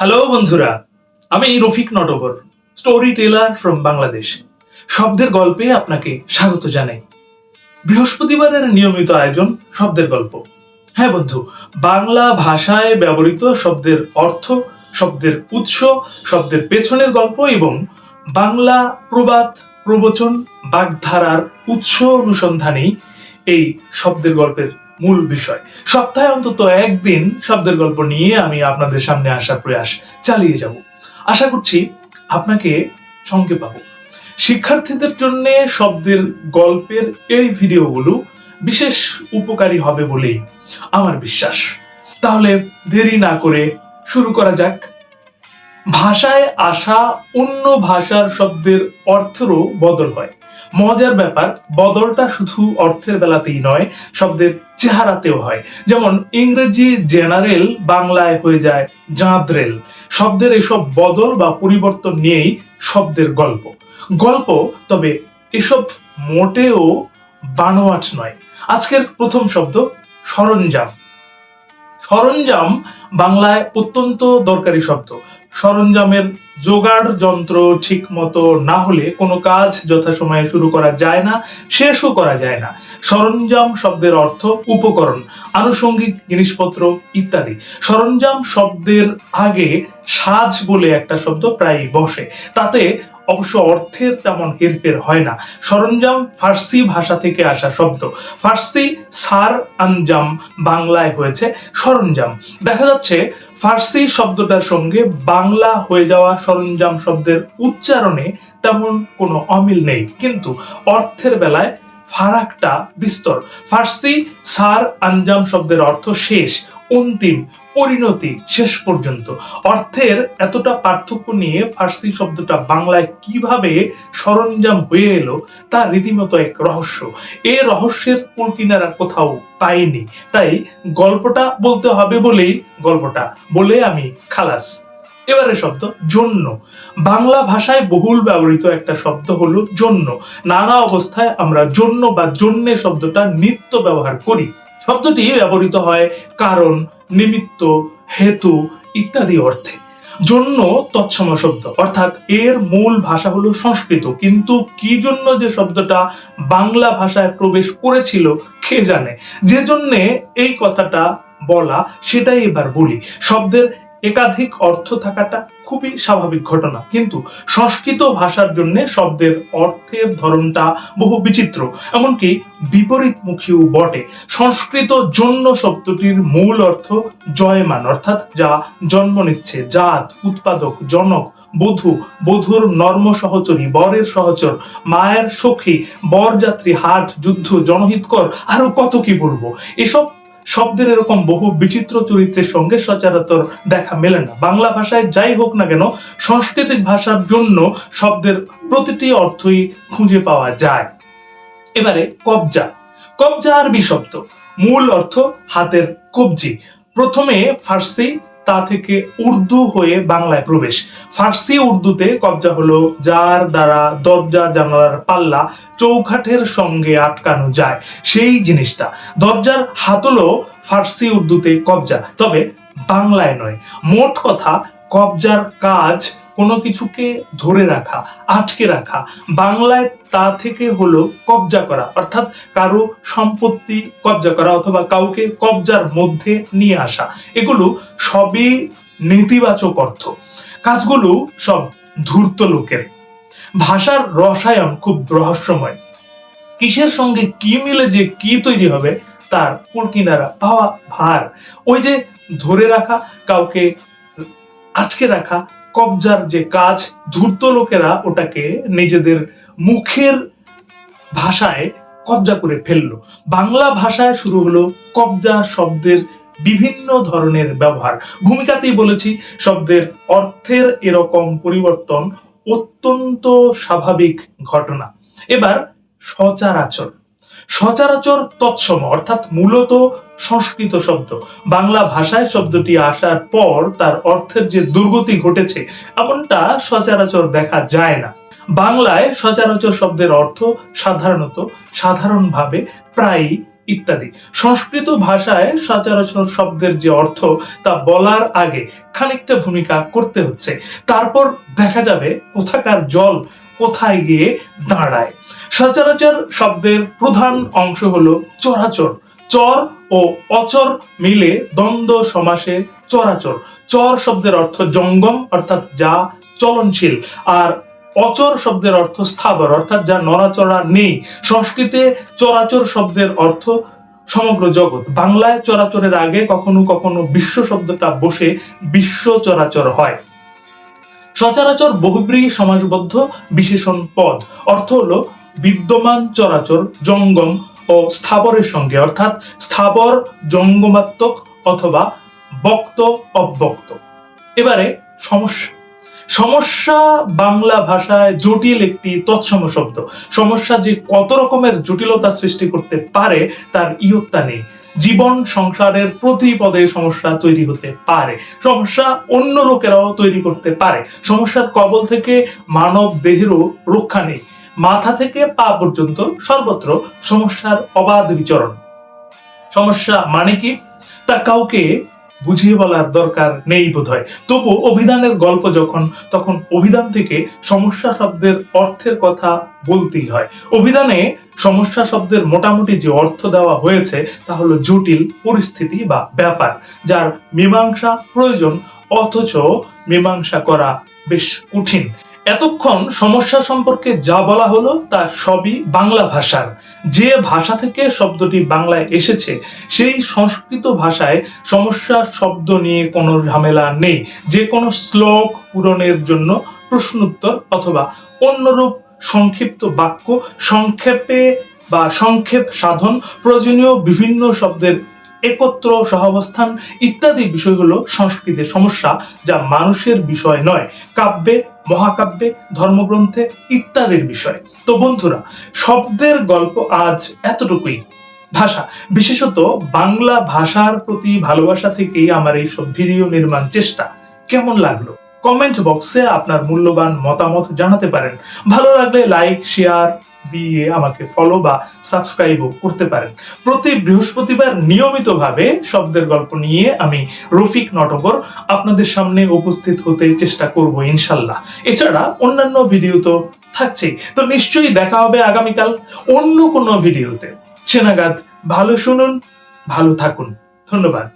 Hello বন্ধুরা। আমি Rafiq Natabar story teller from Bangladesh শব্দের গল্পে আপনাকে স্বাগত জানাই। বৃহস্পতিবারের নিয়মিত আয়োজন শব্দের গল্প। হ্যাঁ বন্ধু, বাংলা ভাষায় ব্যবহৃত শব্দের অর্থ, শব্দের উৎস, শব্দের পেছনের গল্প এবং বাংলা প্রবাদ, প্রবচন, বাগধারার উৎস অনুসন্ধানেই এই শব্দের গল্পের মূল বিষয়। সপ্তাহে অন্তত একদিন শব্দের গল্প নিয়ে আমি আপনাদের সামনে আসার প্রয়াস চালিয়ে যাব। আশা করছি আপনাকে সঙ্গে পাবো। শিক্ষার্থীদের জন্য শব্দের গল্পের এই ভিডিওগুলো বিশেষ উপকারী হবে বলেই আমার বিশ্বাস। তাহলে দেরি না করে শুরু করা যাক। ভাষায় আসা অন্য ভাষার শব্দের অর্থেরও বদল হয়। মজার ব্যাপার, বদলটা শুধু অর্থের বেলাতেই নয়, শব্দের চেহারাতেও হয়। যেমন ইংরেজি জেনারেল বাংলায় হয়ে যায় জাঁদরেল। শব্দের এসব বদল বা পরিবর্তন নিয়েই শব্দের গল্প। গল্প, তবে এসব মোটেও বানোয়াট নয়। আজকের প্রথম শব্দ সরঞ্জাম। সরঞ্জাম বাংলায় অত্যন্ত দরকারি শব্দ। সরঞ্জামের জোগাড় যন্ত্র ঠিক মতো না হলে কোনো কাজ যথাসময়ে শুরু করা যায় না, শেষও করা যায় না। সরঞ্জাম শব্দের অর্থ উপকরণ, আনুষঙ্গিক জিনিসপত্র ইত্যাদি। সরঞ্জাম শব্দের আগে সাজ বলে একটা শব্দ প্রায় বসে। তাতে অবশ্য অর্থের তেমন হেরফের হয় না। সরঞ্জাম ফার্সি ভাষা থেকে আসা শব্দ। ফার্সি সার আঞ্জাম বাংলায় হয়েছে সরঞ্জাম। দেখা যাচ্ছে ফার্সি শব্দটার সঙ্গে বাংলা হয়ে যাওয়া সরঞ্জাম শব্দের উচ্চারণে তেমন কোনো অমিল নেই। কিন্তু অর্থের বেলায় ফারাকটা বিস্তর। ফার্সি সার আঞ্জাম শব্দের অর্থ শেষ। অন্তিম পরিণতি শেষ পর্যন্ত। অর্থের এতটা পার্থক্য নিয়ে ফার্সি শব্দটা বাংলায় কীভাবে সরঞ্জাম হয়ে এলো, তা রীতিমতো এক রহস্য। এই রহস্যের কুলকিনারা কোথাও পাইনি তাই গল্পটা বলতে হবে বলেই গল্পটা, বলে আমি খালাস। এবারে শব্দ, জন্য। বাংলা ভাষায় বহুল ব্যবহৃত একটা শব্দ হলো জন্য। নানা অবস্থায় আমরা জন্য বা জন্যে শব্দটা নিত্য ব্যবহার করি। শব্দটি ব্যবহৃত হয় কারণ, নিমিত্ত, হেতু ইত্যাদি অর্থে। জন্য তৎসম শব্দ, অর্থাৎ এর মূল ভাষা হলো সংস্কৃত। কিন্তু কি জন্য যে শব্দটা বাংলা ভাষায় প্রবেশ করেছিল, কে জানে? যে জন্যে এই কথাটা বলা, সেটাই এবার বলি। শব্দের একাধিক অর্থ থাকাটা খুবই স্বাভাবিক ঘটনা। কিন্তু সংস্কৃত ভাষার জন্য শব্দের অর্থের ধরনটা বহু বিচিত্র। এমনকি বিপরীতমুখীও বটে। সংস্কৃত জন্য শব্দটির মূল অর্থ জয়মান, অর্থাৎ যা জন্ম নিচ্ছে, জাত, উৎপাদক, জনক, বধূ, বধূর নর্ম সহচরী, বরের সহচর, মায়ের সখী, বরযাত্রী, হাট, যুদ্ধ, জনহিতকর, আরও কত কি বলব? এসব শব্দের এরকম বহু বিচিত্র চরিত্রের সঙ্গে সচরাচর দেখা মেলে না। বাংলা ভাষায় যাই হোক না কেন, সাংস্কৃতিক ভাষার জন্য শব্দের প্রতিটি অর্থই খুঁজে পাওয়া যায়। এবারে কবজা। কবজা আরবি শব্দ মূল অর্থ হাতের কবজি। প্রথমে ফার্সি তা থেকে উর্দু হয়ে বাংলায় প্রবেশ। ফার্সি উর্দুতে কবজা হলো, যার দ্বারা দরজা জানালার পাল্লা চৌখাঠের সঙ্গে আটকানো যায়। সেই জিনিসটা। দরজার হাতলও ফার্সি উর্দুতে কবজা। তবে বাংলায় নয়। মোট কথা, কবজার কাজ কোনো কিছুকে ধরে রাখা, আটকে রাখা, বাংলায় তা থেকে হলো কবজা করা, অর্থাৎ কারও সম্পত্তি কবজা করা অথবা কাউকে কবজার মধ্যে নিয়ে আসা, এগুলো সবই নেতিবাচক অর্থ। কাজগুলো সব ধূর্ত লোকের। ভাষার রসায়ন খুব রহস্যময়। কিসের সঙ্গে কি মিলে যে কি তৈরি হবে, তার কুলকিনারা পাওয়া ভার। ওই যে ধরে রাখা, কাউকে আটকে রাখা কবজার যে কাজ, ধূর্ত লোকেরা ওটাকে নিজেদের মুখের ভাষায় কবজা করে ফেলল। বাংলা ভাষায় শুরু হলো কবজা শব্দের বিভিন্ন ধরনের ব্যবহার। ভূমিকাতেই বলেছি, শব্দের অর্থের এরকম পরিবর্তন অত্যন্ত স্বাভাবিক ঘটনা। এবার সচারাচর সচরাচর তৎসম, অর্থাৎ মূলত সংস্কৃত শব্দ। বাংলা ভাষায় শব্দটি আসার পর তার অর্থের যে দুর্গতি ঘটেছে, এমনটা সচরাচর দেখা যায় না। বাংলায় সচরাচর শব্দের অর্থ সাধারণত, সাধারণভাবে প্রায় ইত্যাদি। সংস্কৃত ভাষায় সচরাচর শব্দের যে অর্থ, তা বলার আগে খানিকটা ভূমিকা করতে হচ্ছে। তারপর দেখা যাবে কোথাকার জল কোথায় গিয়ে দাঁড়ায়? সচরাচর শব্দের প্রধান অংশ হলো চরাচর। চর ও অচর মিলে দ্বন্দ্ব সমাসে চরাচর। চর শব্দের অর্থ জঙ্গম, অর্থাৎ যা চলনশীল। আর অচর শব্দের অর্থ স্থাবর, অর্থাৎ যা নড়াচড়া নেই। সংস্কৃতে চরাচর শব্দের অর্থ সমগ্র জগৎ। বাংলায় চরাচরের আগে কখনো কখনো বিশ্ব শব্দটা বসে বিশ্ব চরাচর হয়। সচরাচর বহুব্রী সমাসবদ্ধ বিশেষণ পদ। অর্থ হলো বিদ্যমান চরাচর, জঙ্গম ও স্থাবরের সঙ্গে, অর্থাৎ স্থাবর, জঙ্গমাত্মক অথবা বক্ত, অব্যক্ত। এবারে সমস্যা। সমস্যা বাংলা ভাষায় জটিল একটি তৎসম শব্দ। সমস্যা যে কত রকমের জটিলতা সৃষ্টি করতে পারে, তার ইয়ত্তা নেই। জীবন সংসারের প্রতি পদে সমস্যা তৈরি হতে পারে। সমস্যা অন্য লোকেরাও তৈরি করতে পারে। সমস্যার কবল থেকে মানব দেহেরও রক্ষা নেই। মাথা থেকে পা পর্যন্ত সর্বত্র সমস্যার অবাধ বিচরণ। সমস্যা মানে কি? তা কাউকে বুঝিয়ে বলার দরকার নেই বোধহয়। তবু অভিধানের গল্প যখন, তখন অভিধান থেকে সমস্যা শব্দের অর্থের কথা বলতেই হয়। অভিধানে সমস্যা শব্দের মোটামুটি যে অর্থ দেওয়া হয়েছে, তা হলো জটিল পরিস্থিতি বা ব্যাপার, যার মীমাংসা প্রয়োজন, অথচ মীমাংসা করা বেশ কঠিন। এতক্ষণ সমস্যা সম্পর্কে যা বলা হলো তা সবই বাংলা ভাষার। যে ভাষা থেকে শব্দটি বাংলায় এসেছে, সেই সংস্কৃত ভাষায় সমস্যা শব্দ নিয়ে কোনো ঝামেলা নেই। যে কোনো শ্লোক পূরণের জন্য প্রশ্নোত্তর অথবা অন্যরূপ সংক্ষিপ্ত বাক্য, সংক্ষেপে বা সংক্ষেপ সাধন প্রয়োজনীয় বিভিন্ন শব্দের একত্র, সহাবস্থান ইত্যাদি বিষয় হলো সংস্কৃতের সমস্যা যা মানুষের বিষয় নয়। কাব্যে, মহাকাব্যে, ধর্মগ্রন্থে ইত্যাদির বিষয়। তো বন্ধুরা, শব্দের গল্প আজ এতটুকুই। ভাষা, বিশেষত বাংলা ভাষার প্রতি ভালোবাসা থেকেই আমার এই সব ভিডিও নির্মাণ চেষ্টা। কেমন লাগল? কমেন্ট বক্সে আপনার মূল্যবান মতামত জানাতে পারেন। ভালো লাগলে লাইক শেয়ার দিয়ে আমাকে ফলো বা সাবস্ক্রাইবও করতে পারেন। প্রতি বৃহস্পতিবার নিয়মিতভাবে শব্দের গল্প নিয়ে আমি রফিক নটবর আপনাদের সামনে উপস্থিত হতে চেষ্টা করব ইনশাল্লাহ। এছাড়া অন্যান্য ভিডিও তো থাকছেই তো নিশ্চয়ই দেখা হবে আগামীকাল অন্য কোনো ভিডিওতে সেনাগাদ ভালো শুনুন, ভালো থাকুন। ধন্যবাদ।